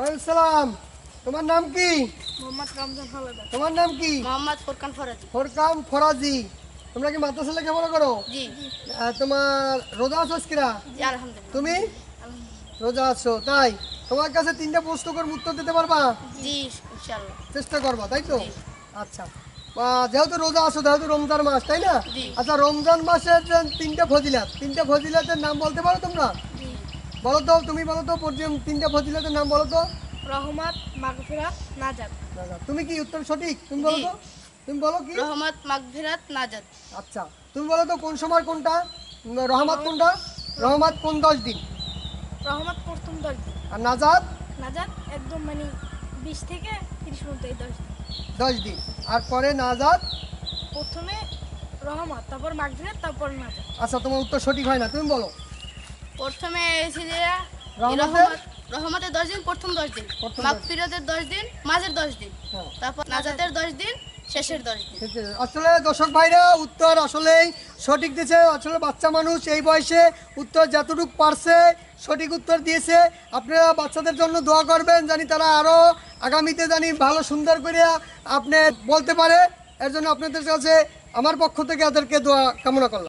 সালাম। তোমার নাম কি? মোহাম্মদ রমজান হাওলাদার তোমার নাম কি? মোহাম্মদ ফোরকান ফরাজি। তোমরা কি মাদ্রাসা লেখাপড়া করো? জি। তোমার রোজা আছো আজকেরা জি আলহামদুলিল্লাহ। তুমি? রোজা আছো তাই? তোমার কাছে তিনটা প্রশ্ন উত্তর দিতে পারবা? জি ইনশাআল্লাহ। চেষ্টা করবা তাই তো? আচ্ছা। যেহেতু রোজা আছো যেহেতু রমজান মাস তাই না? আচ্ছা রমজান মাসের তিনটা ফজিলাত তিনটা ফজিলাতের নাম বলতে পারো তোমরা? বলো তো তুমি বলো তো তিনটা ফজিলাতের নাম বলো তো রহমত মাগফিরাত নাজাত। তুমি কি উত্তর সঠিক? তুমি বলো তো তুমি বলো কি? রহমত মাগফিরাত নাজাত। আচ্ছা তুমি বলো তো কোন সময় কোনটা? রহমত কোনটা? রহমত কোন দশ দিন? রহমত প্রথম দশ দিন। আর নাজাদ নাজাত একদম মানে বিশ থেকে তিরিশ মধ্যে এই দশ দিন। দশ দিন। আর পরে নাজাদ প্রথমে রহমত তারপর মাগফিরাত তারপর নাজাত। আচ্ছা তোমার উত্তর সঠিক হয় না তুমি বলো। প্রথমে এসে যে রহমতের? দশ দিন প্রথম দশ দিন। প্রথম দশ। দিন। মাঝের দশ দিন। হ্যাঁ। তারপর নাজাতের দশ দিন শেষের দশ দিন। আসলে দর্শক ভাইরা উত্তর আসলেই সঠিক দিয়েছে। আসলে বাচ্চা মানুষ এই বয়সে উত্তর যতটুকু পারছে সঠিক উত্তর দিয়েছে। আপনারা বাচ্চাদের জন্য দোয়া করবেন জানি তারা আরও আগামীতে জানি ভালো সুন্দর করে আপনি বলতে পারে। এর জন্য আপনাদের কাছে আমার পক্ষ থেকে তাদেরকে দোয়া কামনা করলাম।